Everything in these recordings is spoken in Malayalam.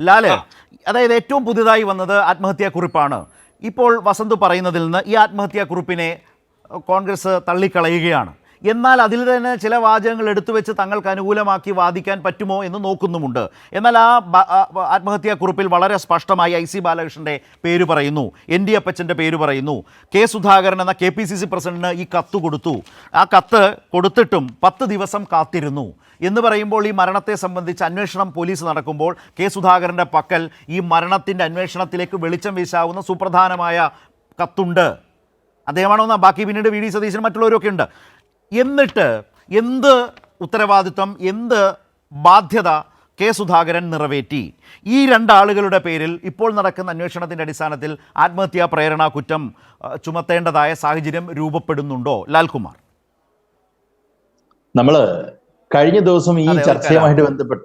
ലാൽ അതായത് ഏറ്റവും പുതുതായി വന്നത് ആത്മഹത്യാക്കുറിപ്പാണ്. ഇപ്പോൾ വസന്ത് പറയുന്നതിൽ നിന്ന് ഈ ആത്മഹത്യാക്കുറിപ്പിനെ കോൺഗ്രസ് തള്ളിക്കളയുകയാണ്. എന്നാൽ അതിൽ തന്നെ ചില വാചകങ്ങൾ എടുത്തു വെച്ച് തങ്ങൾക്ക് അനുകൂലമാക്കി വാദിക്കാൻ പറ്റുമോ എന്ന് നോക്കുന്നുമുണ്ട്. എന്നാൽ ആ ആത്മഹത്യാക്കുറിപ്പിൽ വളരെ സ്പഷ്ടമായി ഐ സി ബാലകൃഷ്ണന്റെ പേര് പറയുന്നു. എൻ ഡി അപ്പച്ചന്റെ പേര് പറയുന്നു. കെ സുധാകരൻ എന്ന കെ പി സി സി പ്രസിഡന്റിന് ഈ കത്ത് കൊടുത്തു. ആ കത്ത് കൊടുത്തിട്ടും പത്ത് ദിവസം കാത്തിരുന്നു. എന്ന് പറയുമ്പോൾ ഈ മരണത്തെ സംബന്ധിച്ച് അന്വേഷണം പോലീസ് നടക്കുമ്പോൾ കെ സുധാകരന്റെ പക്കൽ ഈ മരണത്തിന്റെ അന്വേഷണത്തിലേക്ക് വെളിച്ചം വീശാവുന്ന സുപ്രധാനമായ കത്തുണ്ട്. അദ്ദേഹമാണോ എന്നാ? ബാക്കി പിന്നീട് വി ഡി സതീശൻ മറ്റുള്ളവരൊക്കെ ഉണ്ട്. എന്നിട്ട് എന്ത് ഉത്തരവാദിത്വം എന്ത് ബാധ്യത കെ സുധാകരൻ നിറവേറ്റി? ഈ രണ്ടാളുകളുടെ പേരിൽ ഇപ്പോൾ നടക്കുന്ന അന്വേഷണത്തിന്റെ അടിസ്ഥാനത്തിൽ ആത്മഹത്യാ പ്രേരണ കുറ്റം ചുമത്തേണ്ടതായ സാഹചര്യം രൂപപ്പെടുന്നുണ്ടോ? ലാൽകുമാർ. നമ്മൾ കഴിഞ്ഞ ദിവസം ഈ ചർച്ചയുമായിട്ട് ബന്ധപ്പെട്ട്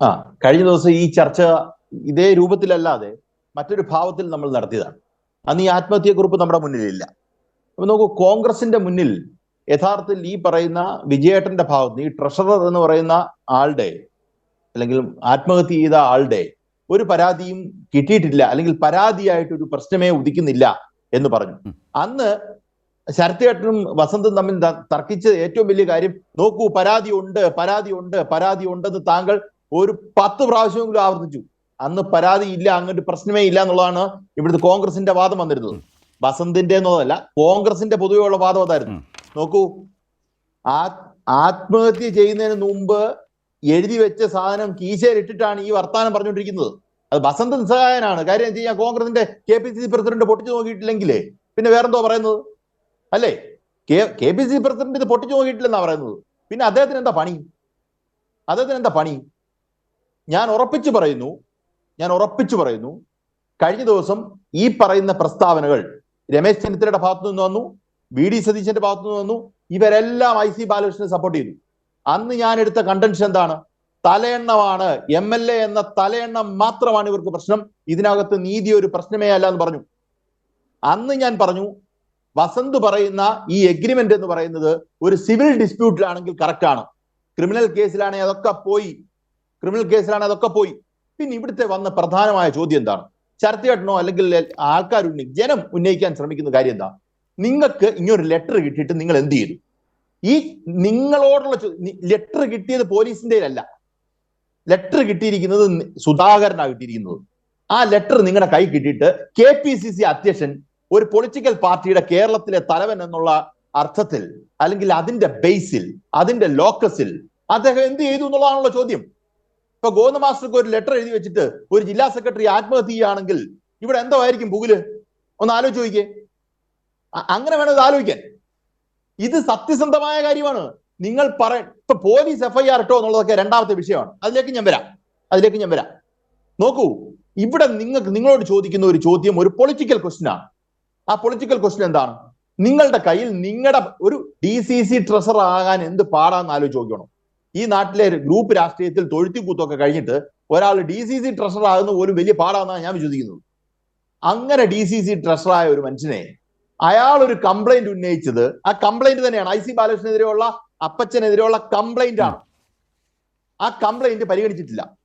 ആ കഴിഞ്ഞ ദിവസം ഈ ചർച്ച ഇതേ രൂപത്തിലല്ലാതെ മറ്റൊരു ഭാവത്തിൽ നമ്മൾ നടത്തിയതാണ്. അന്ന് ഈ ആത്മഹത്യക്കുറിപ്പ് നമ്മുടെ മുന്നിലില്ല. അപ്പൊ നോക്കൂ കോൺഗ്രസിന്റെ മുന്നിൽ യഥാർത്ഥത്തിൽ ഈ പറയുന്ന വിജയേട്ടന്റെ ഭാഗത്ത് ഈ ട്രഷറർ എന്ന് പറയുന്ന ആളുടെ അല്ലെങ്കിൽ ആത്മഹത്യ ചെയ്ത ആളുടെ ഒരു പരാതിയും കിട്ടിയിട്ടില്ല അല്ലെങ്കിൽ പരാതിയായിട്ട് ഒരു പ്രശ്നമേ ഉദിക്കുന്നില്ല എന്ന് പറഞ്ഞു. അന്ന് ശരത്തേട്ടനും വസന്തും തമ്മിൽ തർക്കിച്ച ഏറ്റവും വലിയ കാര്യം നോക്കൂ പരാതി ഉണ്ട് പരാതി ഉണ്ട് പരാതി ഉണ്ടെന്ന് താങ്കൾ ഒരു പത്ത് പ്രാവശ്യമെങ്കിലും ആവർത്തിച്ചു. അന്ന് പരാതി ഇല്ല അങ്ങനൊരു പ്രശ്നമേ ഇല്ല എന്നുള്ളതാണ് ഇവിടുത്തെ കോൺഗ്രസിന്റെ വാദം വന്നിരുന്നത്. വസന്തിന്റെ എന്നതല്ല കോൺഗ്രസിന്റെ പൊതുവെയുള്ള വാദം അതായിരുന്നു. നോക്കൂ. ആ ആത്മഹത്യ ചെയ്യുന്നതിന് മുമ്പ് എഴുതി വെച്ച സാധനം കീശയിലിട്ടിട്ടാണ് ഈ വർത്താനം പറഞ്ഞുകൊണ്ടിരിക്കുന്നത്. അത് ബസന്ത് നിസ്സഹായനാണ്. കാര്യം എന്താ ചെയ്യാ? കോൺഗ്രസിന്റെ K P C C president പൊട്ടിച്ചു നോക്കിയിട്ടില്ലെങ്കിലേ? പിന്നെ വേറെന്തോ പറയുന്നത്? അല്ലേ? K K P C C president ഇത് പൊട്ടിച്ചു നോക്കിയിട്ടില്ലെന്നാ പറയുന്നത്. പിന്നെ അദ്ദേഹത്തിന് എന്താ പണി? അദ്ദേഹത്തിന് എന്താ പണി? ഞാൻ ഉറപ്പിച്ചു പറയുന്നു. ഞാൻ ഉറപ്പിച്ചു പറയുന്നു. കഴിഞ്ഞ ദിവസം ഈ പറയുന്ന പ്രസ്താവനകൾ രമേശ് ചെന്നിത്തലയുടെ ഭാഗത്തു നിന്ന് വന്നു. വി ഡി സതീശന്റെ ഭാഗത്തു നിന്ന് വന്നു. ഇവരെല്ലാം ഐ സി ബാലകൃഷ്ണനെ സപ്പോർട്ട് ചെയ്തു. അന്ന് ഞാൻ എടുത്ത കണ്ടൻഷൻ എന്താണ്? തലയെണ്ണമാണ്. എം എൽ എ എന്ന തലയെണ്ണം മാത്രമാണ് ഇവർക്ക് പ്രശ്നം. ഇതിനകത്ത് നീതി ഒരു പ്രശ്നമേ അല്ല എന്ന് പറഞ്ഞു. അന്ന് ഞാൻ പറഞ്ഞു വസന്ത് പറയുന്ന ഈ എഗ്രിമെന്റ് എന്ന് പറയുന്നത് ഒരു സിവിൽ ഡിസ്പ്യൂട്ടിലാണെങ്കിൽ കറക്റ്റ് ആണ്. ക്രിമിനൽ കേസിലാണെങ്കിൽ അതൊക്കെ പോയി. ക്രിമിനൽ കേസിലാണെങ്കിൽ അതൊക്കെ പോയി. പിന്നെ ഇവിടുത്തെ വന്ന പ്രധാനമായ ചോദ്യം എന്താണ്? ചർച്ചയായിട്ടനോ അല്ലെങ്കിൽ ഉന്നയി ജനം ഉന്നയിക്കാൻ ശ്രമിക്കുന്ന കാര്യം എന്താ? നിങ്ങൾക്ക് ഇങ്ങനൊരു ലെറ്റർ കിട്ടിയിട്ട് നിങ്ങൾ എന്ത് ചെയ്തു? ഈ നിങ്ങളോടുള്ള ലെറ്റർ കിട്ടിയത് പോലീസിന്റെ അല്ല ലെറ്റർ കിട്ടിയിരിക്കുന്നത് സുധാകരനാണ് കിട്ടിയിരിക്കുന്നത്. ആ ലെറ്റർ നിങ്ങളുടെ കൈ കിട്ടിയിട്ട് കെ പി സി സി അധ്യക്ഷൻ ഒരു പൊളിറ്റിക്കൽ പാർട്ടിയുടെ കേരളത്തിലെ തലവൻ എന്നുള്ള അർത്ഥത്തിൽ അല്ലെങ്കിൽ അതിന്റെ ബേസിൽ അതിന്റെ ലോക്കസിൽ അദ്ദേഹം എന്ത് ചെയ്തു എന്നുള്ളതാണല്ലോ ചോദ്യം. ഇപ്പൊ ഗോവിന്ദ ഒരു ലെറ്റർ എഴുതി വെച്ചിട്ട് ഒരു ജില്ലാ സെക്രട്ടറി ആത്മഹത്യ ചെയ്യുകയാണെങ്കിൽ ഇവിടെ എന്തോ ആയിരിക്കും പുകിൽ ഒന്ന് ആലോചിച്ച് നോക്കിയേ. അങ്ങനെ വേണം ഇത് ആലോചിക്കാൻ. ഇത് സത്യസന്ധമായ കാര്യമാണ്. നിങ്ങൾ പറ ഇപ്പൊ പോലീസ് എഫ്ഐആർ ഇട്ടോ എന്നുള്ളതൊക്കെ രണ്ടാമത്തെ വിഷയമാണ്. അതിലേക്ക് ഞാൻ വരാം. അതിലേക്ക് ഞാൻ വരാം. നോക്കൂ ഇവിടെ നിങ്ങൾക്ക് നിങ്ങളോട് ചോദിക്കുന്ന ഒരു ചോദ്യം ഒരു പൊളിറ്റിക്കൽ ക്വസ്റ്റ്യൻ ആണ്. ആ പൊളിറ്റിക്കൽ ക്വസ്റ്റ്യൻ എന്താണ്? നിങ്ങളുടെ കയ്യിൽ നിങ്ങളുടെ ഒരു ഡി സി സി ട്രഷറർ ആകാൻ എന്ത് പാടാന്ന് ആലോചിച്ച് നോക്കണം ഈ നാട്ടിലെ ഗ്രൂപ്പ് രാഷ്ട്രീയത്തിൽ തൊഴുത്തിക്കൂത്തൊക്കെ കഴിഞ്ഞിട്ട് ഒരാൾ ഡി സി സി ട്രഷറർ ആകുന്ന പോലും വലിയ പാടാന്നാണ് ഞാൻ വിശ്വസിക്കുന്നത്. അങ്ങനെ ഡി സി സി ട്രഷറായ ഒരു മനുഷ്യനെ അയാൾ ഒരു കംപ്ലൈന്റ് ഉന്നയിച്ചത്. ആ കംപ്ലൈന്റ് തന്നെയാണ്. ഐ സി ബാലകൃഷ്ണനെതിരെയുള്ള അപ്പച്ചനെതിരെയുള്ള കംപ്ലൈന്റ് ആണ്. ആ കംപ്ലൈന്റ് പരിഗണിച്ചിട്ടില്ല.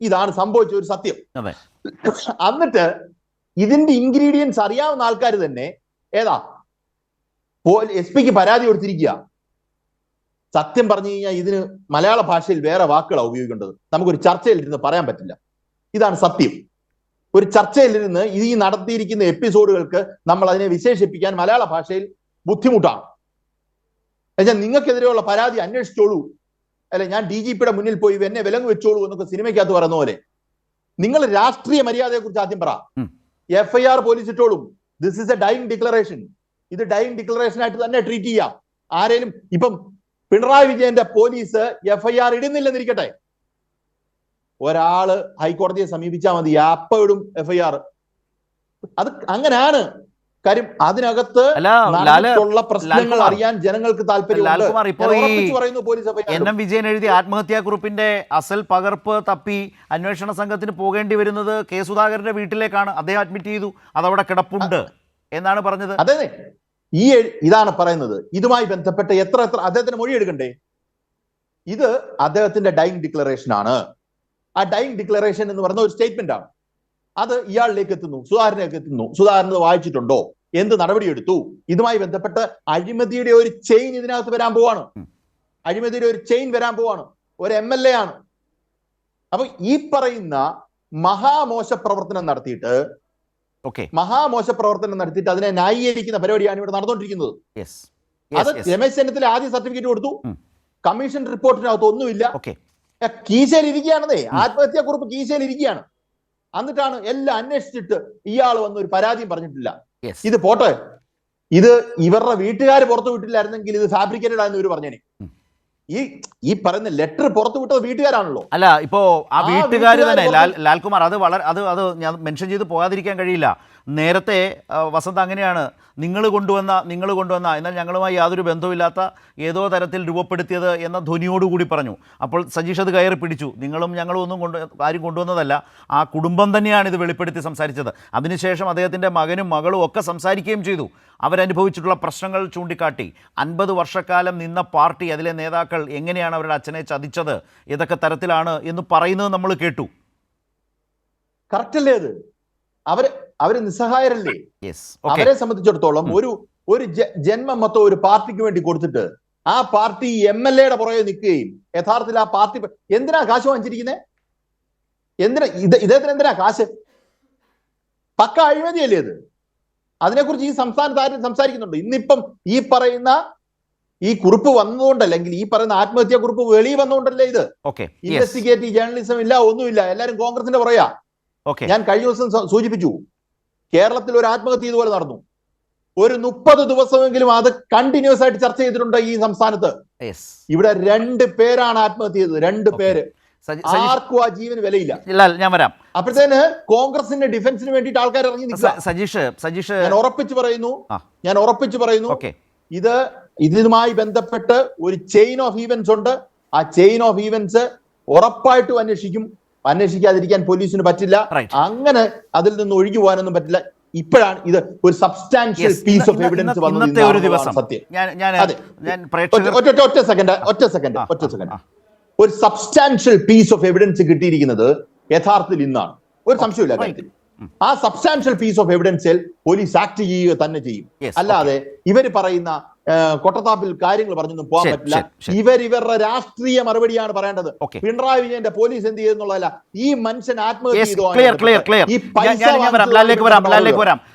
ഇതാണ് സംഭവിച്ച ഒരു സത്യം. എന്നിട്ട് ഇതിന്റെ ഇൻഗ്രീഡിയൻസ് അറിയാവുന്ന ആൾക്കാർ തന്നെ ഏതാ? എസ് പിക്ക് പരാതി കൊടുത്തിരിക്കുക. സത്യം പറഞ്ഞു കഴിഞ്ഞാൽ ഇതിന് മലയാള ഭാഷയിൽ വേറെ വാക്കുകളാണ് ഉപയോഗിക്കേണ്ടത്. നമുക്കൊരു ചർച്ചയിൽ ഇരുന്ന് പറയാൻ പറ്റില്ല. ഇതാണ് സത്യം. ഒരു ചർച്ചയിലിരുന്ന് ഈ നടത്തിയിരിക്കുന്ന എപ്പിസോഡുകൾക്ക് നമ്മൾ അതിനെ വിശേഷിപ്പിക്കാൻ മലയാള ഭാഷയിൽ ബുദ്ധിമുട്ടാണ്. എന്നുവെച്ചാൽ നിങ്ങൾക്കെതിരെയുള്ള പരാതി അന്വേഷിച്ചോളൂ. അല്ലെ ഞാൻ ഡി ജി പിയുടെ മുന്നിൽ പോയി എന്നെ വിലങ്ങ് വെച്ചോളൂ എന്നൊക്കെ സിനിമയ്ക്കകത്ത് പറയുന്ന പോലെ. നിങ്ങൾ രാഷ്ട്രീയ മര്യാദയെ കുറിച്ച് ആദ്യം പറ. FIR F I R police ഇട്ടോളും this is a dying declaration ഇത് ഡൈങ് ഡിക്ലറേഷൻ ആയിട്ട് തന്നെ ട്രീറ്റ് ചെയ്യാം. ആരേലും ഇപ്പം പിണറായി വിജയന്റെ പോലീസ് എഫ്ഐആർ ഐ ആർ ഇടുന്നില്ലെന്നിരിക്കട്ടെ. ഒരാൾ ഹൈക്കോടതിയെ സമീപിച്ചാൽ മതി. അപ്പോഴും എഫ്ഐആർ എഫ് ഐ ആർ അത് അങ്ങനെയാണ് കാര്യം അതിനകത്ത് പ്രശ്നങ്ങൾ അറിയാൻ ജനങ്ങൾക്ക് താല്പര്യമുണ്ട്. ആർ എൻ എം വിജയൻ എഴുതിയ ആത്മഹത്യാക്കുറിപ്പിന്റെ അസൽ പകർപ്പ് തപ്പി അന്വേഷണ സംഘത്തിന് പോകേണ്ടി വരുന്നത് കെ സുധാകരന്റെ വീട്ടിലേക്കാണ്. അദ്ദേഹം അഡ്മിറ്റ് ചെയ്തു. അതവിടെ കിടപ്പുണ്ട് എന്നാണ് പറഞ്ഞത്. അതെ ഈ ഇതാണ് പറയുന്നത്. ഇതുമായി ബന്ധപ്പെട്ട് എത്ര എത്ര അദ്ദേഹത്തിന് മൊഴി എടുക്കണ്ടേ ഇത് അദ്ദേഹത്തിന്റെ ഡൈങ് ഡിക്ലറേഷൻ ആണ്. ആ ഡൈങ് ഡിക്ലറേഷൻ എന്ന് പറയുന്ന ഒരു സ്റ്റേറ്റ്മെന്റ് ആണ്. അത് ഇയാളിലേക്ക് എത്തുന്നു സുധാകരനിലേക്ക് എത്തുന്നു. സുധാകരൻ വായിച്ചിട്ടുണ്ടോ? എന്ത് നടപടിയെടുത്തു? ഇതുമായി ബന്ധപ്പെട്ട് അഴിമതിയുടെ ഒരു ചെയിൻ ഇതിനകത്ത് വരാൻ പോവാണ്. അഴിമതിയുടെ ഒരു ചെയിൻ വരാൻ പോവാണ്. ഒരു എം എൽ എ ആണ്. അപ്പൊ ഈ പറയുന്ന മഹാമോശ പ്രവർത്തനം നടത്തിയിട്ട് ഓക്കെ മഹാമോശ പ്രവർത്തനം നടത്തിയിട്ട് അതിനെ ന്യായീകരിക്കുന്ന പരിപാടിയാണ് ഇവിടെ നടന്നുകൊണ്ടിരിക്കുന്നത്. അത് രമേശ് ചെന്നിത്തല ആദ്യം സർട്ടിഫിക്കറ്റ് കൊടുത്തു. കമ്മീഷൻ റിപ്പോർട്ടിനകത്ത് ഒന്നുമില്ല ഓക്കെ കീശയിൽ ഇരിക്കുകയാണെന്നേ ആത്മഹത്യാ കുറിപ്പ് കീശയിൽ ഇരിക്കുകയാണ് എന്നിട്ടാണ് എല്ലാം അന്വേഷിച്ചിട്ട് ഇയാൾ വന്ന് ഒരു പരാതിയും പറഞ്ഞിട്ടില്ല. ഇത് പോട്ടെ. ഇത് ഇവരുടെ വീട്ടുകാർ പുറത്തു വിട്ടില്ലായിരുന്നെങ്കിൽ ഇത് ഫാബ്രിക്കേറ്റഡ് ആണെന്ന് ഇവർ പറഞ്ഞേനെ. ഉം. ഈ ഈ പറയുന്ന ലെറ്റർ പുറത്തു വിട്ടത് വീട്ടുകാരാണല്ലോ. അല്ല ഇപ്പോ ആ വീട്ടുകാർ തന്നെ ലാൽ ലാൽകുമാർ അത് വളരെ അത് അത് ഞാൻ മെൻഷൻ ചെയ്ത് പോകാതിരിക്കാൻ കഴിയില്ല. നേരത്തെ വസന്ത് അങ്ങനെയാണ് നിങ്ങൾ കൊണ്ടുവന്ന നിങ്ങൾ കൊണ്ടുവന്ന എന്നാൽ ഞങ്ങളുമായി യാതൊരു ബന്ധവുമില്ലാത്ത ഏതോ തരത്തിൽ രൂപപ്പെടുത്തിയത് എന്ന ധ്വനിയോടുകൂടി പറഞ്ഞു. അപ്പോൾ സജീഷ് അത് കയറി പിടിച്ചു. നിങ്ങളും ഞങ്ങളും ഒന്നും കൊണ്ട് ആരും കൊണ്ടുവന്നതല്ല. ആ കുടുംബം തന്നെയാണ് ഇത് വെളിപ്പെടുത്തി സംസാരിച്ചത്. അതിനുശേഷം അദ്ദേഹത്തിന്റെ മകനും മകളും ഒക്കെ സംസാരിക്കുകയും ചെയ്തു. അവരനുഭവിച്ചിട്ടുള്ള പ്രശ്നങ്ങൾ ചൂണ്ടിക്കാട്ടി. അൻപത് വർഷക്കാലം നിന്ന പാർട്ടി അതിലെ നേതാക്കൾ എങ്ങനെയാണ് അവരുടെ അച്ഛനെ ചതിച്ചത് ഏതൊക്കെ തരത്തിലാണ് എന്ന് പറയുന്നത് നമ്മൾ കേട്ടു. കറക്റ്റ് അല്ലേ അത്? അവർ അവർ നിസ്സഹായരല്ലേ? അവരെ സംബന്ധിച്ചിടത്തോളം ഒരു ഒരു ജന്മം മൊത്തം ഒരു പാർട്ടിക്ക് വേണ്ടി കൊടുത്തിട്ട് ആ പാർട്ടി എം എൽ എയുടെ പുറകെ നിൽക്കുകയും യഥാർത്ഥത്തിൽ ആ പാർട്ടി എന്തിനാ കാശ് വാങ്ങിച്ചിരിക്കുന്നത് എന്തിനാ ഇത് ഇദ്ദേഹത്തിന് എന്തിനാ കാശ്? പക്ക അഴിമതിയല്ലേ ഇത്? അതിനെക്കുറിച്ച് ഈ സംസ്ഥാനത്ത് ആരും സംസാരിക്കുന്നുണ്ട്? ഇന്നിപ്പം ഈ പറയുന്ന ഈ കുറിപ്പ് വന്നതുകൊണ്ടല്ലെങ്കിൽ ഈ പറയുന്ന ആത്മഹത്യാ കുറിപ്പ് വെളിയിൽ വന്നുകൊണ്ടല്ലേ ഇത്? ഇൻവെസ്റ്റിഗേറ്റീവ് ജേർണലിസം ഇല്ല ഒന്നുമില്ല. എല്ലാരും കോൺഗ്രസിന്റെ പറയാ ഞാൻ കഴിഞ്ഞ ദിവസം സൂചിപ്പിച്ചു. കേരളത്തിൽ ഒരു ആത്മഹത്യ ഇതുപോലെ നടന്നു. ഒരു മുപ്പത് ദിവസമെങ്കിലും അത് കണ്ടിന്യൂസ് ആയിട്ട് ചർച്ച ചെയ്തിട്ടുണ്ട് ഈ സംസ്ഥാനത്ത്. ഇവിടെ രണ്ട് പേരാണ് ആത്മഹത്യ ചെയ്തത്. രണ്ട് പേര്. ആർക്കും ആ ജീവന് വിലയില്ല. ഞാൻ വരാം. അപ്പോഴത്തേന് കോൺഗ്രസിന്റെ ഡിഫൻസിന് വേണ്ടിട്ട് ആൾക്കാർ ഇറങ്ങി സജീഷ് സജീഷ്. ഞാൻ ഉറപ്പിച്ചു പറയുന്നു. ഞാൻ ഉറപ്പിച്ചു പറയുന്നു. ഇത് ഇതുമായി ബന്ധപ്പെട്ട് ഒരു ചെയിൻ ഓഫ് ഈവൻസ് ഉണ്ട്. ആ ചെയിൻ ഓഫ് ഈവൻസ് ഉറപ്പായിട്ടും അന്വേഷിക്കും. അന്വേഷിക്കാതിരിക്കാൻ പോലീസിന് പറ്റില്ല. അങ്ങനെ അതിൽ നിന്ന് ഒഴിഞ്ഞു പോകാനൊന്നും പറ്റില്ല. ഇപ്പോഴാണ് ഇത് ഒരു സബ്സ്റ്റാൻഷ്യൽ പീസ് ഓഫ് എവിഡൻസ് വന്നത് ഒരു ദിവസം. സത്യം. ഒറ്റ ഒറ്റ സെക്കൻഡ് ഒറ്റ സെക്കൻഡ് ഒറ്റ സെക്കൻഡ്. ഒരു സബ്സ്റ്റാൻഷ്യൽ പീസ് ഓഫ് എവിഡൻസ് കിട്ടിയിരിക്കുന്നത് യഥാർത്ഥത്തിൽ ഇന്നാണ്. ഒരു സംശയമില്ല. കാര്യത്തിൽ. ആ സബ്സ്റ്റാൻഷ്യൽ പീസ് ഓഫ് എവിഡൻസിൽ പോലീസ് ആക്ട് ചെയ്യുക തന്നെ ചെയ്യും. അല്ലാതെ ഇവർ പറയുന്ന കൊട്ടത്താപ്പിൽ കാര്യങ്ങൾ പറഞ്ഞൊന്നും പോകാൻ പറ്റില്ല. ഇവർ ഇവരുടെ രാഷ്ട്രീയ മറുപടിയാണ് പറയേണ്ടത്. പിണറായി വിജയന്റെ പോലീസ് എന്ത് ചെയ്യുന്നുള്ളതല്ല ഈ മനുഷ്യൻ ആത്മഹത്യ ചെയ്തു ഈ പൈസ വരാം.